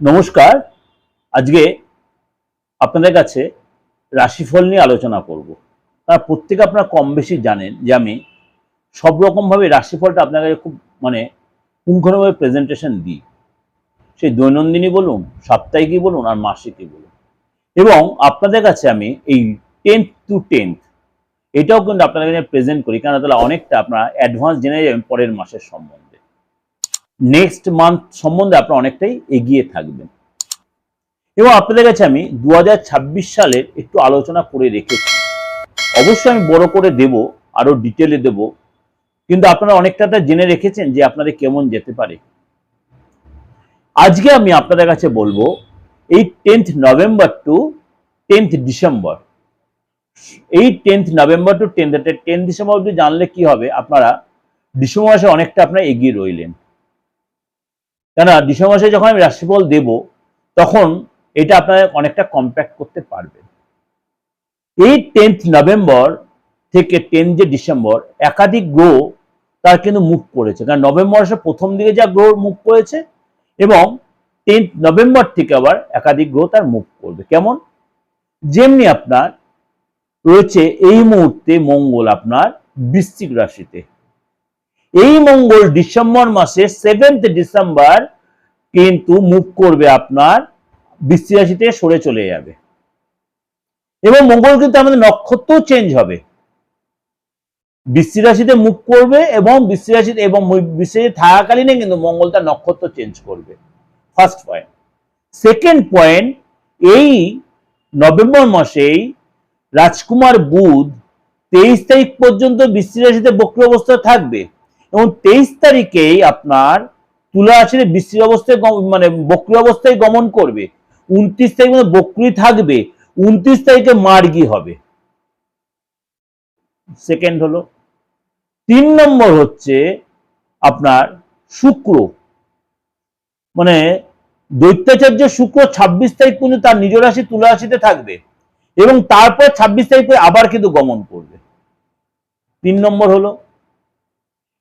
নমস্কার। আজকে আপনাদের কাছে রাশিফল নিয়ে আলোচনা করব। তার প্রত্যেকে আপনারা কম বেশি জানেন যে আমি সব রকমভাবে রাশিফলটা আপনার কাছে খুব মানে পুঙ্খানুভাবে প্রেজেন্টেশন দিই। সেই দৈনন্দিনই বলুন, সাপ্তাহিকই বলুন আর মাসিকই বলুন। এবং আপনাদের কাছে আমি এই টেন্থ টু টেন্থ এটাও কিন্তু আপনাদের কাছে প্রেজেন্ট করি। কারণ তাহলে অনেকটা আপনারা অ্যাডভান্স জেনে যাবেন পরের মাসের সম্বন্ধে। নেক্সট মান্থ সম্বন্ধে আপনারা অনেকটাই এগিয়ে থাকবেন। এবং আপনাদের কাছে আমি দু হাজার ছাব্বিশ সালের একটু আলোচনা করে রেখেছি। অবশ্যই আমি বড় করে দেব, আরও ডিটেলে দেব। কিন্তু আপনারা অনেকটা জেনে রেখেছেন যে আপনাদের কেমন যেতে পারে। আজকে আমি আপনাদের কাছে বলব, এই tenth November to tenth December এই tenth November to tenth tenth December অব্দি জানলে কি হবে? আপনারা ডিসেম্বর মাসে অনেকটা আপনারা এগিয়ে রইলেন। কেন ডিসেম্বর মাসে যখন আমি রাশিফল দেব, তখন এটা আপনারা অনেকটা কম্প্যাক্ট করতে পারবেন। এই টেন্থ নভেম্বর থেকে টেন যে ডিসেম্বর, একাধিক গ্রহ তার কিন্তু মুখ করেছে। কারণ নভেম্বর মাসের প্রথম দিকে যা গ্রহ মুখ করেছে এবং টেন্থ নভেম্বর থেকে আবার একাধিক গ্রহ তার মুখ করবে। কেমন? যেমনি আপনার রয়েছে এই মুহূর্তে মঙ্গল আপনার বৃশ্চিক রাশিতে। এই মঙ্গল ডিসেম্বর মাসে সেভেন্থ ডিসেম্বর কিন্তু মুভ করবে আপনার রাশি সরে চলে যাবে। এবং মঙ্গল কিন্তু আমাদের নক্ষত্র চেঞ্জ হবে। রাশিতে মুখ করবে এবং বৃশ্চিক রাশিতে এবং রাশি থাকাকালীনে কিন্তু মঙ্গল তার নক্ষত্র চেঞ্জ করবে। ফার্স্ট পয়েন্ট সেকেন্ড পয়েন্ট এই নভেম্বর মাসেই রাজকুমার বুধ তেইশ তারিখ পর্যন্ত বৃশ্চিক রাশিতে বক্র অবস্থায় থাকবে। এবং তেইশ তারিখেই আপনার তুলা রাশির বৃশ্চিক অবস্থায় মানে বক্র অবস্থায় গমন করবে। উনত্রিশ তারিখ মধ্যে বক্রি থাকবে, উনত্রিশ তারিখে মার্গি হবে। সেকেন্ড হলো, তিন নম্বর হচ্ছে আপনার শুক্র। মানে দৈত্যাচার্য শুক্র ছাব্বিশ তারিখ পর্যন্ত তার নিজ রাশি তুলা রাশিতে থাকবে এবং তারপর ছাব্বিশ তারিখ করে আবার কিন্তু গমন করবে। তিন নম্বর হলো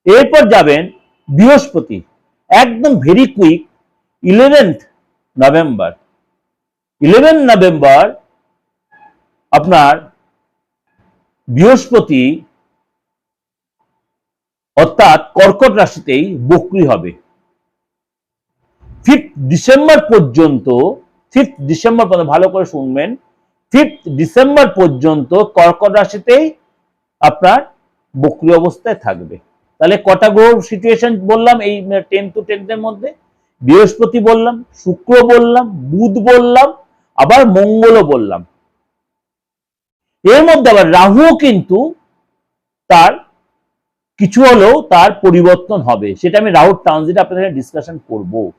এরপর যাবেন বৃহস্পতি, একদম very quick eleventh November eleven November আপনার বৃহস্পতি অর্থাৎ কর্কট রাশিতেই বকরি হবে। ফিফথ ডিসেম্বর পর্যন্ত ফিফথ ডিসেম্বর পর্যন্ত ভালো করে শুনবেন ফিফথ ডিসেম্বর পর্যন্ত কর্কট রাশিতেই আপনার বক্রি অবস্থায় থাকবে। তাহলে কটা গ্রহ সিচুয়েশন বললাম, এই টেন টু টেন্থের মধ্যে? বৃহস্পতি বললাম, শুক্র বললাম, বুধ বললাম, আবার মঙ্গলও বললাম। এর মধ্যে আবার রাহুও কিন্তু তার কিছু হলেও তার পরিবর্তন হবে। সেটা আমি রাহুর ট্রানজিট আপনাদের ডিসকাশন করব।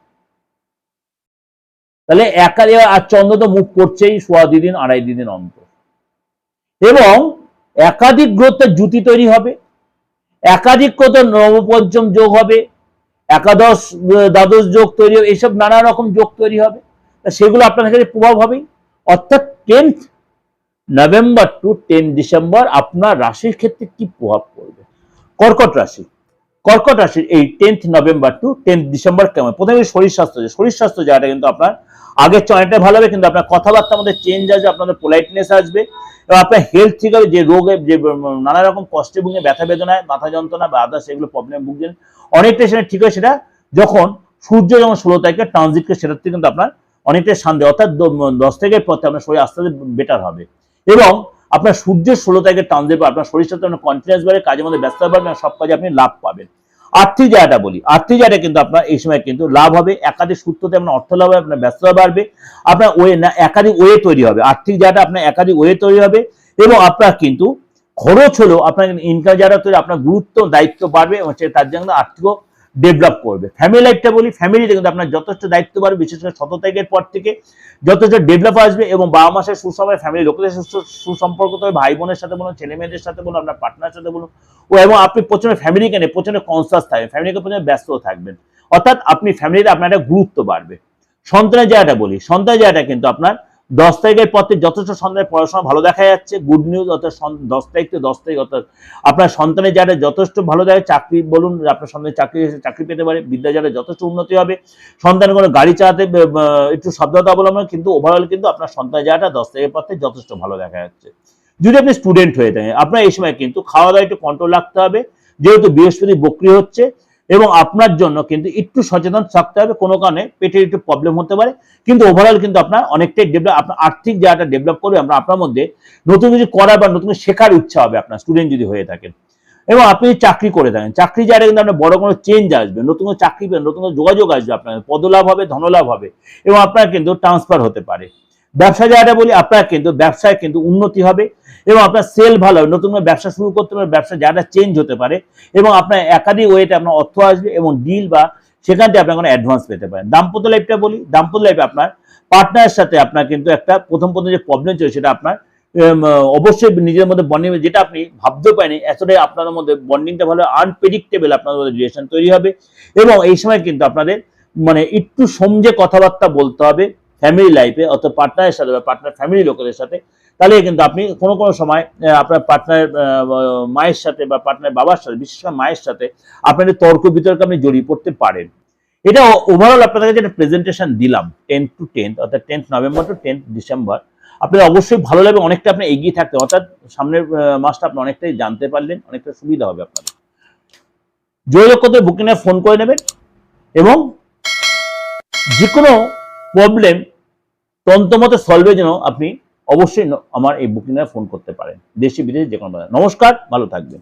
তাহলে একা আর চন্দ্র তো মুখ করছেই, সোয়া দুই দিন, আড়াই দিন অন্তর। এবং একাধিক গ্রহের জুতি তৈরি হবে। একাধিক কত নবপঞ্চম যোগ হবে, একাদশ দ্বাদশ যোগ তৈরি হবে এইসব নানা রকম যোগ তৈরি হবে। সেগুলো আপনার কাছে প্রভাব হবেই। অর্থাৎ tenth November to ten December আপনার রাশির ক্ষেত্রে কি প্রভাব পড়বে? কর্কট রাশি। কর্কট রাশির এই tenth November to tenth December কেমন প্রথমে শরীর স্বাস্থ্য। শরীর স্বাস্থ্য জায়গাটা কিন্তু আপনার আগের চেয়ে অনেকটা ভালো হবে, কিন্তু আপনার কথাবার্তার মধ্যে চেঞ্জ আসবে, আপনাদের পোলাইটনেস আসবে, এবং আপনার হেলথ ঠিক হবে, যে রোগে, যে নানা রকম কষ্টে ভুগে ব্যথা বেদনায় মাথা যন্ত্রণা বা আদার্স এগুলো প্রবলেম ভুগছেন অনেকটাই সেটা ঠিক হয় সেটা যখন সূর্য যখন ষোলো তারিখে ট্রানজিটকে সেটার থেকে কিন্তু আপনার অনেকটাই শান্তি অর্থাৎ দশ তারিখের পথে আপনার শরীর আস্তে আস্তে বেটার হবে। এবং আপনার সূর্যের ষোলো তারিখে ট্রানজিট আপনার শরীর সাথে আপনার কন্টিনিউস বাড়ে, কাজের মধ্যে ব্যস্ত পারবেন সব কাজে আপনি লাভ পাবেন। আর্থিক জায়গাটা বলি, আর্থিক জায়গাটা কিন্তু আপনার এই সময় কিন্তু লাভ হবে, একাধিক সূত্রতে আপনার অর্থ লাভ হবে, আপনার ব্যস্ততা বাড়বে, আপনার ওয়ে না, একাধিক ওয়ে তৈরি হবে, আর্থিক জায়গাটা আপনার একাধিক ওয়ে তৈরি হবে এবং আপনার কিন্তু খরচ হলেও আপনার ইনকাম যারা তৈরি, আপনার গুরুত্ব, দায়িত্ব বাড়বে এবং তার জন্য আর্থিক ডেভেলপ করবে। ফ্যামিলি লাইফটা বলি ফ্যামিলিতে কিন্তু আপনার যথেষ্ট দায়িত্ব বাড়বে বিশেষ করে শত তারিখের পর থেকে যথেষ্ট ডেভেলপ আসবে এবং বাবা মাসের সুসময় ফ্যামিলি লোকেদের সুসম্পর্ক তৈরি ভাই বোনের সাথে বলুন, ছেলে মেয়েদের সাথে বলুন, আপনার পার্টনার সাথে বলুন, ও এবং আপনি প্রচণ্ড ফ্যামিলিকে নিয়ে প্রচণ্ড কনসাস থাকবেন ফ্যামিলিকে প্রচণ্ড ব্যস্ত থাকবেন। অর্থাৎ আপনি ফ্যামিলিতে আপনার একটা গুরুত্ব বাড়বে। সন্তানের জায়গাটা বলি, সন্তানের জায়গাটা কিন্তু আপনার দশ তারিখের পর থেকে যথেষ্ট সন্তানের পড়াশোনা ভালো দেখা যাচ্ছে। গুড নিউজ অর্থাৎ দশ তারিখ থেকে দশ তারিখ, অর্থাৎ আপনার সন্তানের যারা যথেষ্ট ভালো দেখে চাকরি বলুন, আপনার সন্তানের চাকরি চাকরি পেতে পারে, বিদ্যা যারা যথেষ্ট উন্নতি হবে। সন্তানের কোনো গাড়ি চালাতে একটু সাবধানতা অবলম্বন, কিন্তু ওভারঅল কিন্তু আপনার সন্তানের যাটা দশ তারিখের পর থেকে যথেষ্ট ভালো দেখা যাচ্ছে। যদি আপনি স্টুডেন্ট হয়ে থাকেন, আপনার এই সময় কিন্তু খাওয়া দাওয়া একটু কন্ট্রোল রাখতে হবে। যেহেতু বৃহস্পতি বক্রি হচ্ছে এবং আপনার জন্য কিন্তু একটু সচেতন থাকতে হবে। কোনো কারণে পেটের একটু প্রবলেম হতে পারে। কিন্তু ওভারঅল কিন্তু আপনার অনেকটাই ডেভেলপ আপনার আর্থিক জায়গাটা ডেভেলপ করবে, আমরা আপনার মধ্যে নতুন কিছু করার বা নতুন শেখার ইচ্ছা হবে আপনার স্টুডেন্ট যদি হয়ে থাকেন। এবং আপনি চাকরি করে থাকেন, চাকরি জায়গায় কিন্তু আপনার বড় কোনো চেঞ্জ আসবে, নতুন কোনো চাকরি নতুন কোনো যোগাযোগ আসবে আপনার, পদলাভ হবে, ধনলাভ হবে এবং আপনার কিন্তু ট্রান্সফার হতে পারে। ব্যবসা জায়গাটা বলি, আপনার কিন্তু ব্যবসায় কিন্তু উন্নতি হবে এবং আপনার সেল ভালো হবে। নতুন ব্যবসা শুরু করতে পারে ব্যবসা জায়গাটা চেঞ্জ হতে পারে এবং আপনার একাধিক ওয়েতে আপনার অর্থ আসবে এবং ডিল বা সেখান থেকে আপনার কোনো অ্যাডভান্স পেতে পারেন। দাম্পত্য লাইফটা বলি, দাম্পত্য লাইফে আপনার পার্টনারের সাথে আপনার কিন্তু একটা প্রথম প্রথম যে প্রবলেম ছিল সেটা আপনার অবশ্যই নিজের মধ্যে বন্ডিং যেটা আপনি ভাবতেও পারেনি এতটাই আপনাদের মধ্যে বন্ডিংটা ভালো আনপ্রেডিক্টেবল আপনাদের মধ্যে রিলেশন তৈরি হবে এবং এই সময় কিন্তু আপনাদের মানে একটু সমঝে কথাবার্তা বলতে হবে। ফ্যামিলি লাইফে অর্থাৎ পার্টনারের সাথে বা পার্টনার ফ্যামিলি লোকেদের সাথে, তাহলে কিন্তু আপনি কোনো কোনো সময় আপনার পার্টনার মায়ের সাথে বা পার্টনার বাবার সাথে, বিশেষ করে মায়ের সাথে আপনাদের তর্ক বিতর্কে আপনি জড়িয়ে পড়তে পারেন। এটা ওভারঅল আপনাদের কাছে একটা প্রেজেন্টেশন দিলাম টেন্থ টু টেন্থ অর্থাৎ tenth November to tenth December আপনাদের অবশ্যই ভালো লাগবে, অনেকটা আপনি এগিয়ে থাকতে অর্থাৎ সামনের মাসটা আপনি অনেকটাই জানতে পারলেন, অনেকটা সুবিধা হবে আপনাদের। যোগাযোগ করতে বুকিংয়ে ফোন করে নেবেন এবং যে কোনো প্রবলেম তন্ত্রমতে সলভের জন্য আপনি অবশ্যই আমার এই বুকিংয়ে ফোন করতে পারেন। দেশি বিদেশি যে কোনো নমস্কার, ভালো থাকবেন।